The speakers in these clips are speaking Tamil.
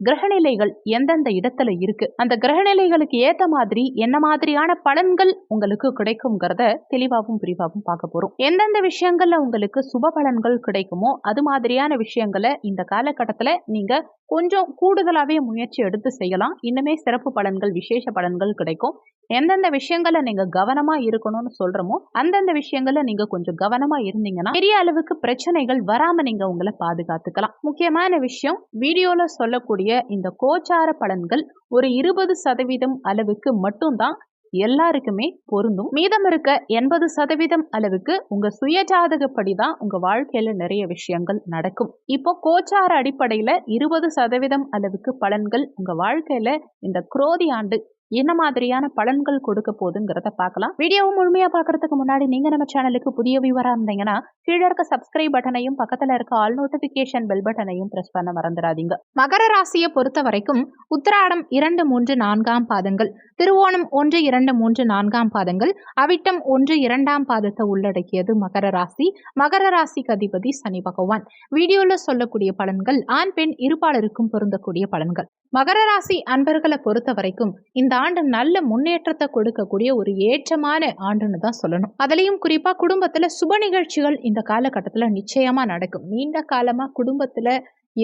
கிரகநிலைகள் எந்தெந்த இடத்துல இருக்கு? அந்த கிரகநிலைகளுக்கு ஏத்த மாதிரி என்ன மாதிரியான பலன்கள் உங்களுக்கு கிடைக்குங்கிறத தெளிவாகவும் விரிவாகவும் பார்க்க போறோம். எந்தெந்த விஷயங்கள்ல உங்களுக்கு சுப பலன்கள் கிடைக்குமோ அது மாதிரியான விஷயங்களை இந்த காலகட்டத்துல நீங்க கொஞ்சம் கூடுதலாவே முயற்சி எடுத்து செய்யலாம். இன்னுமே சிறப்பு பலன்கள் விசேஷ பலன்கள் கிடைக்கும். எந்தெந்த விஷயங்களை நீங்க கவனமா இருக்கணும்னு சொல்றோமோ அந்தந்த விஷயங்களை நீங்க கொஞ்சம் கவனமா இருந்தீங்கன்னா பெரிய அளவுக்கு பிரச்சனைகள் வராம நீங்க உங்களை பாதுகாத்துக்கலாம். முக்கியமான விஷயம் வீடியோல சொல்லக்கூடிய இந்த கோச்சார பலன்கள் ஒரு இருபது சதவீதம் அளவுக்கு மட்டும்தான் எல்லாருக்குமே பொருந்தும். மீதம் இருக்க எண்பது சதவீதம் அளவுக்கு உங்க சுயஜாதகப்படி தான் உங்க வாழ்க்கையில நிறைய விஷயங்கள் நடக்கும். இப்போ கோச்சார அடிப்படையில இருபது சதவீதம் அளவுக்கு பலன்கள் உங்க வாழ்க்கையில இந்த குரோதி ஆண்டு என்ன மாதிரியான பலன்கள் கொடுக்க போகுதுங்கிறத பார்க்கலாம். வீடியோவை முழுமையா பாக்குறதுக்கு முன்னாடி நீங்க நம்ம சேனலுக்கு புதிய வியூவரா இருந்தீங்கன்னா கீழே இருக்க சப்ஸ்கிரைப் பட்டனையும் பக்கத்துல இருக்க ஆல் நோட்டிபிகேஷன் பெல் பட்டனையும் பிரஸ் பண்ண மறந்துடாதீங்க. மகர ராசியை பொறுத்த வரைக்கும் உத்திராடம் இரண்டு மூன்று நான்காம் பாதங்கள் திருவோணம் ஒன்று இரண்டு மூன்று நான்காம் பாதங்கள் அவிட்டம் ஒன்று இரண்டாம் பாதத்தை உள்ளடக்கியது மகர ராசி. மகர ராசிக்கு அதிபதி சனி பகவான். வீடியோல சொல்லக்கூடிய பலன்கள் ஆண் பெண் இருபாலருக்கும் பொருந்தக்கூடிய பலன்கள். மகர ராசி அன்பர்களை பொறுத்த வரைக்கும் இந்த ஆண்டு நல்ல முன்னேற்றத்தை கொடுக்கக்கூடிய ஒரு ஏற்றமான ஆண்டுன்னு தான் சொல்லணும். அதுலயும் குறிப்பா குடும்பத்துல சுப நிகழ்ச்சிகள் இந்த காலகட்டத்துல நிச்சயமா நடக்கும். நீண்ட காலமா குடும்பத்துல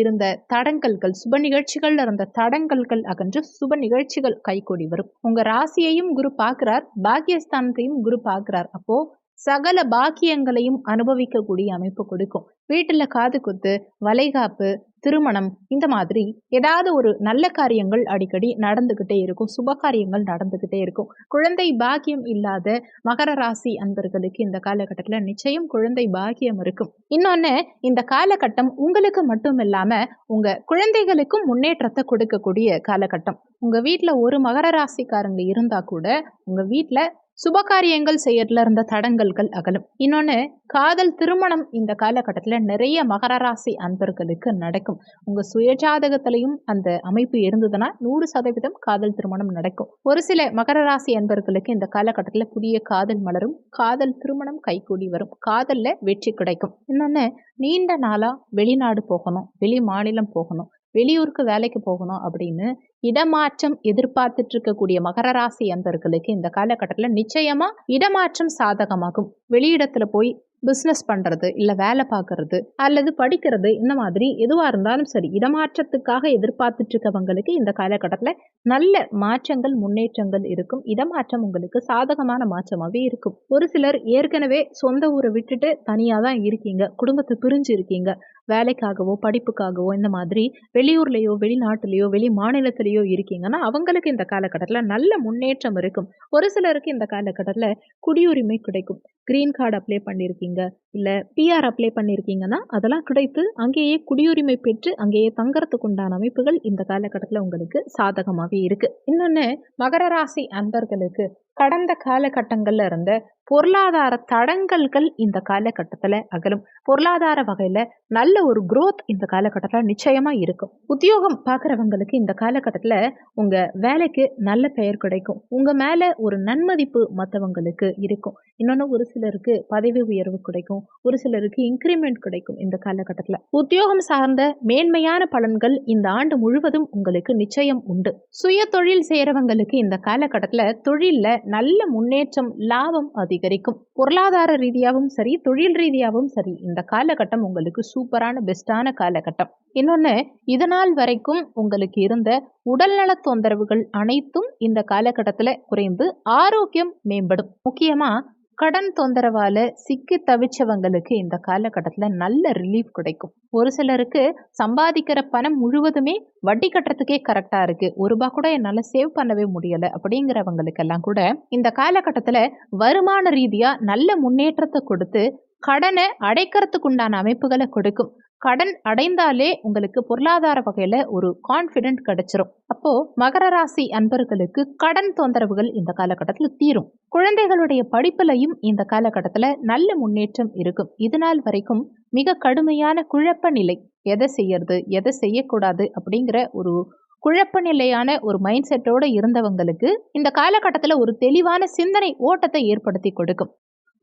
இருந்த தடங்கல்கள் சுப நிகழ்ச்சிகள்ல இருந்த தடங்கல்கள் அகன்று சுப நிகழ்ச்சிகள் கைகூடி வரும். உங்க ராசியையும் குரு பார்க்கிறார் பாக்கியஸ்தானத்தையும் குரு பார்க்கிறார். அப்போ சகல பாக்கியங்களையும் அனுபவிக்கக்கூடிய அமைப்பு கொடுக்கும். வீட்டில் காது குத்து வளைகாப்பு திருமணம் இந்த மாதிரி ஏதாவது ஒரு நல்ல காரியங்கள் அடிக்கடி நடந்துக்கிட்டே இருக்கும். சுப காரியங்கள் நடந்துக்கிட்டே இருக்கும். குழந்தை பாக்கியம் இல்லாத மகர ராசி அன்பர்களுக்கு இந்த காலகட்டத்தில் நிச்சயம் குழந்தை பாக்கியம் இருக்கும். இன்னொன்று இந்த காலகட்டம் உங்களுக்கு மட்டும் இல்லாமல் உங்கள் குழந்தைகளுக்கும் முன்னேற்றத்தை கொடுக்கக்கூடிய காலகட்டம். உங்கள் வீட்டில் ஒரு மகர ராசிக்காரங்க இருந்தால் கூட உங்கள் வீட்டில் சுபகாரியங்கள் செய்யறதுல இருந்த தடங்கல்கள் அகலும். இன்னொன்று காதல் திருமணம் இந்த காலகட்டத்தில் நிறைய மகர ராசி அன்பர்களுக்கு நடக்கும். உங்கள் சுயஜாதகத்திலையும் அந்த அமைப்பு இருந்ததுன்னா நூறு சதவீதம் காதல் திருமணம் நடக்கும். ஒரு சில மகர ராசி அன்பர்களுக்கு இந்த காலகட்டத்தில் புதிய காதல் மலரும் காதல் திருமணம் கைகூடி வரும் காதலில் வெற்றி கிடைக்கும். இன்னொன்று நீண்ட நாளாக வெளிநாடு போகணும் வெளி மாநிலம் போகணும். வெளியூருக்கு வேலைக்கு போகணும் அப்படின்னு இடமாற்றம் எதிர்பார்த்துட்டு இருக்கக்கூடிய மகர ராசி அன்பர்களுக்கு இந்த காலகட்டத்தில் நிச்சயமா இடமாற்றம் சாதகமாகும். வெளியிடத்துல போய் பிஸ்னஸ் பண்ணுறது இல்லை வேலை பார்க்கறது அல்லது படிக்கிறது இந்த மாதிரி எதுவாக இருந்தாலும் சரி இடமாற்றத்துக்காக எதிர்பார்த்துட்டு இருக்கவங்களுக்கு இந்த காலகட்டத்தில் நல்ல மாற்றங்கள் முன்னேற்றங்கள் இருக்கும். இடமாற்றம் உங்களுக்கு சாதகமான மாற்றமாகவே இருக்கும். ஒரு சிலர் ஏற்கனவே சொந்த ஊரை விட்டுட்டு தனியாக தான் இருக்கீங்க குடும்பத்தை பிரிஞ்சு இருக்கீங்க. வேலைக்காகவோ படிப்புக்காகவோ இந்த மாதிரி வெளியூர்லேயோ வெளிநாட்டுலேயோ வெளி மாநிலத்திலேயோ இருக்கீங்கன்னா அவங்களுக்கு இந்த காலகட்டத்தில் நல்ல முன்னேற்றம் இருக்கும். ஒரு சிலருக்கு இந்த காலகட்டத்தில் குடியுரிமை கிடைக்கும். க்ரீன் கார்டு அப்ளை பண்ணியிருக்கீங்க இல்லை பிஆர் அப்ளை பண்ணியிருக்கீங்கன்னா அதெல்லாம் கிடைத்து அங்கேயே குடியுரிமை பெற்று அங்கேயே தங்கறதுக்கு உண்டான அமைப்புகள் இந்த காலகட்டத்தில் உங்களுக்கு சாதகமாகவே இருக்குது இன்னொன்று மகர ராசி அன்பர்களுக்கு. கடந்த காலகட்டங்களில் இருந்த பொருளாதார தடங்கல்கள் இந்த காலகட்டத்தில் அகலும். பொருளாதார வகையில் நல்ல ஒரு குரோத் இந்த காலகட்டத்தில் நிச்சயமாக இருக்கும். உத்தியோகம் பார்க்குறவங்களுக்கு இந்த காலகட்டத்தில் உங்கள் வேலைக்கு நல்ல பெயர் கிடைக்கும். உங்கள் மேலே ஒரு நன்மதிப்பு மற்றவங்களுக்கு இருக்கும். இன்னொன்று ஒரு சிலருக்கு பதவி உயர்வு கிடைக்கும். ஒரு சிலருக்கு இன்க்ரிமெண்ட் கிடைக்கும் இந்த காலகட்டத்தில். உத்தியோகம் சார்ந்த மேன்மையான பலன்கள் இந்த ஆண்டு முழுவதும் உங்களுக்கு நிச்சயம் உண்டு. சுய தொழில் செய்கிறவங்களுக்கு இந்த காலகட்டத்தில் தொழிலில் நல்ல முன்னேற்றம் லாபம் அதிகரிக்கும். பொருளாதார ரீதியாகவும் சரி தொழில் ரீதியாகவும் சரி இந்த காலகட்டம் உங்களுக்கு சூப்பரான பெஸ்டான காலகட்டம். இன்னொன்று இதனால் வரைக்கும் உங்களுக்கு இருந்த உடல்நல தொந்தரவுகள் அனைத்தும் இந்த காலகட்டத்தில் குறைந்து ஆரோக்கியம் மேம்படும். முக்கியமாக கடன் தொந்தரவால சிக்கி தவிச்சவங்களுக்கு இந்த காலகட்டத்தில் நல்ல ரிலீஃப் கிடைக்கும். ஒரு சிலருக்கு சம்பாதிக்கிற பணம் முழுவதுமே வட்டி கட்டுறதுக்கே கரெக்டாக இருக்குது ஒரு ரூபா கூட என்னால் சேவ் பண்ணவே முடியலை அப்படிங்கிறவங்களுக்கெல்லாம் கூட இந்த காலகட்டத்தில் வருமான ரீதியாக நல்ல முன்னேற்றத்தை கொடுத்து கடனை அடைக்கிறதுக்குண்டான அமைப்புகளை கொடுக்கும். கடன் அடைந்தாலே உங்களுக்கு பொருளாதார வகையில் ஒரு கான்ஃபிடென்ட் கிடைச்சிரும். அப்போ மகர ராசி அன்பர்களுக்கு கடன் தொந்தரவுகள் இந்த காலகட்டத்தில் தீரும். குழந்தைகளுடைய படிப்புலையும் இந்த காலகட்டத்தில் நல்ல முன்னேற்றம் இருக்கும். இது நாள் வரைக்கும் மிக கடுமையான குழப்ப நிலை. எதை செய்யறது எதை செய்யக்கூடாது அப்படிங்கிற ஒரு குழப்ப நிலையான ஒரு மைண்ட் செட்டோடு இருந்தவங்களுக்கு இந்த காலகட்டத்தில் ஒரு தெளிவான சிந்தனை ஓட்டத்தை ஏற்படுத்தி கொடுக்கும்.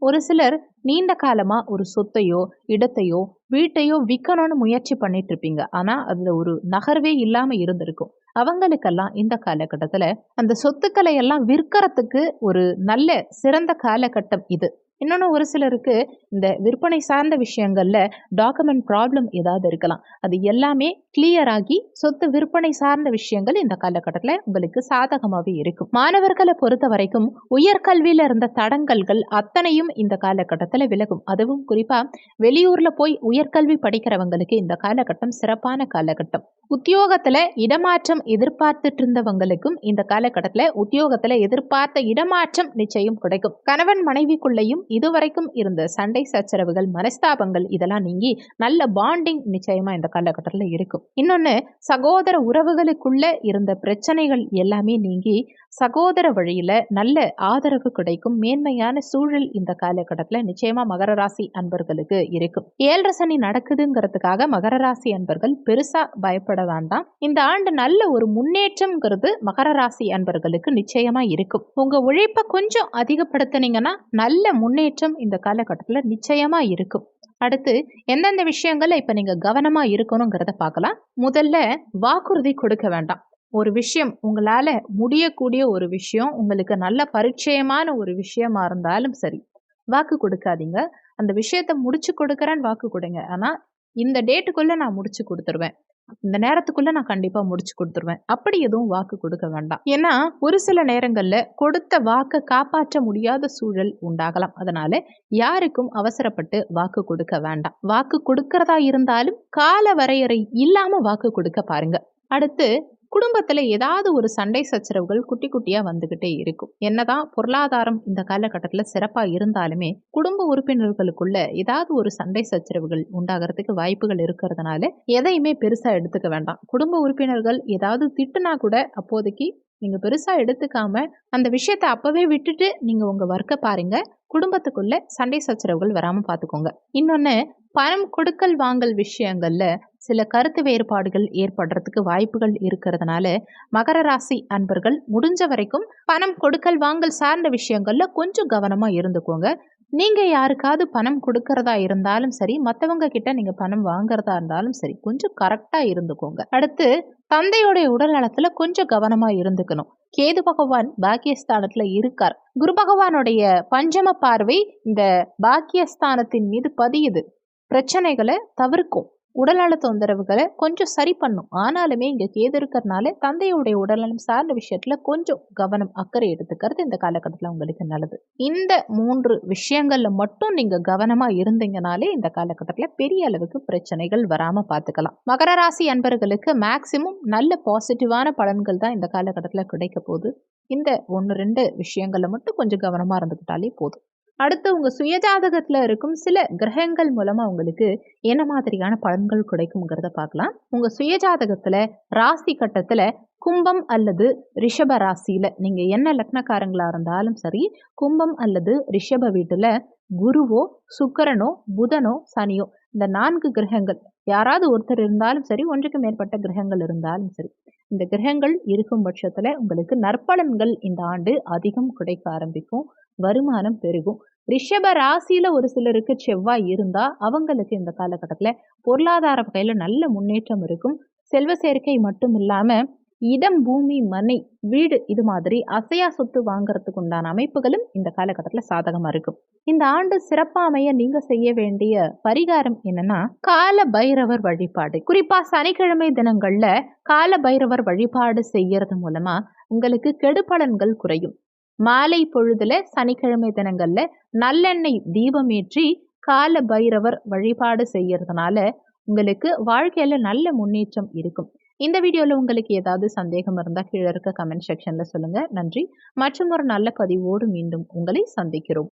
ஒரு சிலர் நீண்ட காலமாக ஒரு சொத்தையோ இடத்தையோ வீட்டையோ விற்கணும்னு முயற்சி பண்ணிட்டு இருப்பீங்க. ஆனால் அதில் ஒரு நகர்வே இல்லாமல் இருந்திருக்கும். அவங்களுக்கெல்லாம் இந்த காலகட்டத்தில் அந்த சொத்துக்களை எல்லாம் விற்கிறதுக்கு ஒரு நல்ல சிறந்த காலகட்டம் இது. இன்னொன்று ஒரு சிலருக்கு இந்த விற்பனை சார்ந்த விஷயங்களில் டாக்குமெண்ட் ப்ராப்ளம் ஏதாவது இருக்கலாம். அது எல்லாமே கிளியர் ஆகி சொத்து விற்பனை சார்ந்த விஷயங்கள் இந்த காலகட்டத்தில் உங்களுக்கு சாதகமாகவே இருக்கும். மாணவர்களை பொறுத்த வரைக்கும் உயர்கல்வியில் இருந்த தடங்கல்கள் அத்தனையும் இந்த காலகட்டத்தில் விலகும். அதுவும் குறிப்பாக வெளியூரில் போய் உயர்கல்வி படிக்கிறவங்களுக்கு இந்த காலகட்டம் சிறப்பான காலகட்டம். உத்தியோகத்தில் இடமாற்றம் எதிர்பார்த்துட்டு இருந்தவங்களுக்கும் இந்த காலகட்டத்தில் உத்தியோகத்தில் எதிர்பார்த்த இடமாற்றம் நிச்சயம் கிடைக்கும். கணவன் மனைவிக்குள்ளேயும் இதுவரைக்கும் இருந்த சண்டை சச்சரவுகள் மனஸ்தாபங்கள் இதெல்லாம் நீங்கி நல்ல பாண்டிங் நிச்சயமா இந்த காலகட்டத்தில் இருக்கும். இன்னொன்று சகோதர உறவுகளுக்குள்ள இருந்த பிரச்சனைகள் எல்லாமே நீங்கி சகோதர வழியில நல்ல ஆதரவு கிடைக்கும் மேன்மையான சூழல் இந்த காலகட்டத்தில் நிச்சயமா மகர ராசி அன்பர்களுக்கு இருக்கும். ஏழரை சனி நடக்குதுங்கிறதுக்காக மகர ராசி அன்பர்கள் பெருசா பயப்பட வேண்டாம். இந்த ஆண்டு நல்ல ஒரு முன்னேற்றம்ங்கிறது மகர ராசி அன்பர்களுக்கு நிச்சயமா இருக்கும். உங்க உழைப்பை கொஞ்சம் அதிகப்படுத்தினீங்கன்னா நல்ல முன்னேற்றம் இந்த காலகட்டத்தில் நிச்சயமா இருக்கும். அடுத்து எந்தெந்த விஷயங்கள்ல இப்போ நீங்கள் கவனமா இருக்கணுங்கிறத பார்க்கலாம். முதல்ல வாக்குறுதி கொடுக்க வேண்டாம். ஒரு விஷயம் உங்களால முடியக்கூடிய ஒரு விஷயம் உங்களுக்கு நல்ல பரிச்சயமான ஒரு விஷயமா இருந்தாலும் சரி வாக்கு கொடுக்காதீங்க. அந்த விஷயத்த முடிச்சு கொடுக்குறேன்னு வாக்கு கொடுங்க. ஆனா இந்த டேட்டுக்குள்ளே நான் முடிச்சு கொடுத்துருவேன். இந்த நேரத்துக்குள்ள நான் கண்டிப்பா முடிச்சு கொடுத்துருவேன். அப்படி எதுவும் வாக்கு கொடுக்க வேண்டாம். ஏன்னா ஒரு சில நேரங்கள்ல கொடுத்த வாக்கை காப்பாற்ற முடியாத சூழல் உண்டாகலாம். அதனால யாருக்கும் அவசரப்பட்டு வாக்கு கொடுக்க வேண்டாம். வாக்கு கொடுக்கறதா இருந்தாலும் கால வரையறை இல்லாம வாக்கு கொடுக்க பாருங்க. அடுத்து குடும்பத்தில் ஏதாவது ஒரு சண்டை சச்சரவுகள் குட்டி குட்டியாக வந்துக்கிட்டே இருக்கும். என்னதான் பொருளாதாரம் இந்த காலகட்டத்தில் சிறப்பாக இருந்தாலுமே குடும்ப உறுப்பினர்களுக்குள்ள ஏதாவது ஒரு சண்டை சச்சரவுகள் உண்டாகிறதுக்கு வாய்ப்புகள் இருக்கிறதுனால எதையுமே பெருசாக எடுத்துக்க வேண்டாம். குடும்ப உறுப்பினர்கள் ஏதாவது திட்டுனா கூட அப்போதைக்கு நீங்கள் பெருசாக எடுத்துக்காம அந்த விஷயத்தை அப்போவே விட்டுட்டு நீங்கள் உங்கள் ஒர்க்கை பாருங்க. குடும்பத்துக்குள்ளே சண்டை சச்சரவுகள் வராமல் பார்த்துக்கோங்க இன்னொன்று பணம் கொடுக்கல் வாங்கல் விஷயங்கள்ல சில கருத்து வேறுபாடுகள் ஏற்படுறதுக்கு வாய்ப்புகள் இருக்கிறதுனால மகர ராசி அன்பர்கள் முடிஞ்ச வரைக்கும் பணம் கொடுக்கல் வாங்கல் சார்ந்த விஷயங்களில் கொஞ்சம் கவனமாக இருந்துக்கோங்க. நீங்க யாருக்காவது பணம் கொடுக்கறதா இருந்தாலும் சரி மற்றவங்க கிட்ட நீங்க பணம் வாங்குறதா இருந்தாலும் சரி கொஞ்சம் கரெக்டா இருந்துக்கோங்க. அடுத்து தந்தையோடைய உடல் நலத்துல கொஞ்சம் கவனமா இருந்துக்கணும். கேது பகவான் பாக்கியஸ்தானத்துல இருக்கார். குரு பகவானுடைய பஞ்சம பார்வை இந்த பாக்கியஸ்தானத்தின் மீது பதியுது. பிரச்சனைகளை தவிர்க்கும். உடல்நல தொந்தரவுகளை கொஞ்சம் சரி பண்ணும். ஆனாலுமே இங்கே கேது இருக்கிறதுனால தந்தையுடைய உடல்நலம் சார்ந்த விஷயத்துல கொஞ்சம் கவனம் அக்கறை எடுத்துக்கிறது இந்த காலகட்டத்தில் உங்களுக்கு நல்லது. இந்த மூன்று விஷயங்கள்ல மட்டும் நீங்க கவனமா இருந்தீங்கனாலே இந்த காலகட்டத்தில் பெரிய அளவுக்கு பிரச்சனைகள் வராம பார்த்துக்கலாம் மகர ராசி அன்பர்களுக்கு மேக்சிமம் நல்ல பாசிட்டிவான பலன்கள் தான் இந்த காலகட்டத்தில் கிடைக்க போகுது. இந்த ஒன்று ரெண்டு விஷயங்களில் மட்டும் கொஞ்சம் கவனமாக இருந்துக்கிட்டாலே போதும். அடுத்து உங்கள் சுயஜாதகத்தில் இருக்கும் சில கிரகங்கள் மூலமாக உங்களுக்கு என்ன மாதிரியான பலன்கள் கிடைக்குங்கிறத பார்க்கலாம். உங்கள் சுயஜாதகத்தில் ராசி கட்டத்தில் கும்பம் அல்லது ரிஷப ராசியில் நீங்கள் என்ன லக்னக்காரங்களாக இருந்தாலும் சரி கும்பம் அல்லது ரிஷப வீட்டில் குருவோ சுக்கரனோ புதனோ சனியோ இந்த நான்கு கிரகங்கள் யாராவது ஒருத்தர் இருந்தாலும் சரி ஒன்றுக்கு மேற்பட்ட கிரகங்கள் இருந்தாலும் சரி இந்த கிரகங்கள் இருக்கும் பட்சத்தில் உங்களுக்கு நற்பலன்கள் இந்த ஆண்டு அதிகம் கிடைக்க ஆரம்பிக்கும் வருமானம் பெருகும். ரிஷப ராசியில ஒரு சிலருக்கு செவ்வாய் இருந்தா அவங்களுக்கு இந்த காலகட்டத்தில் பொருளாதார வகையில் நல்ல முன்னேற்றம் இருக்கும். செல்வ சேர்க்கை மட்டும் இல்லாம இடம் பூமி மனை வீடு இது மாதிரி அசையா சொத்து வாங்குறதுக்கு உண்டான அமைப்புகளும் இந்த காலகட்டத்தில் சாதகமாக இருக்கும். இந்த ஆண்டு சிறப்பாமைய நீங்கள் செய்ய வேண்டிய பரிகாரம் என்னன்னா கால பைரவர் வழிபாடு. குறிப்பாக சனிக்கிழமை தினங்களில் கால பைரவர் வழிபாடு செய்யறது மூலமா உங்களுக்கு கெடுபலன்கள் குறையும். மாலை பொழுதுல சனிக்கிழமை தினங்கள்ல நல்லெண்ணெய் தீபமேற்றி கால பைரவர் வழிபாடு செய்யறதுனால உங்களுக்கு வாழ்க்கையில நல்ல முன்னேற்றம் இருக்கும். இந்த வீடியோவில் உங்களுக்கு ஏதாவது சந்தேகம் இருந்தால் கீழே இருக்க கமெண்ட் செக்ஷனில் சொல்லுங்கள் நன்றி. மற்றும் ஒரு நல்ல பதிவோடு மீண்டும் உங்களை சந்திக்கிறோம்.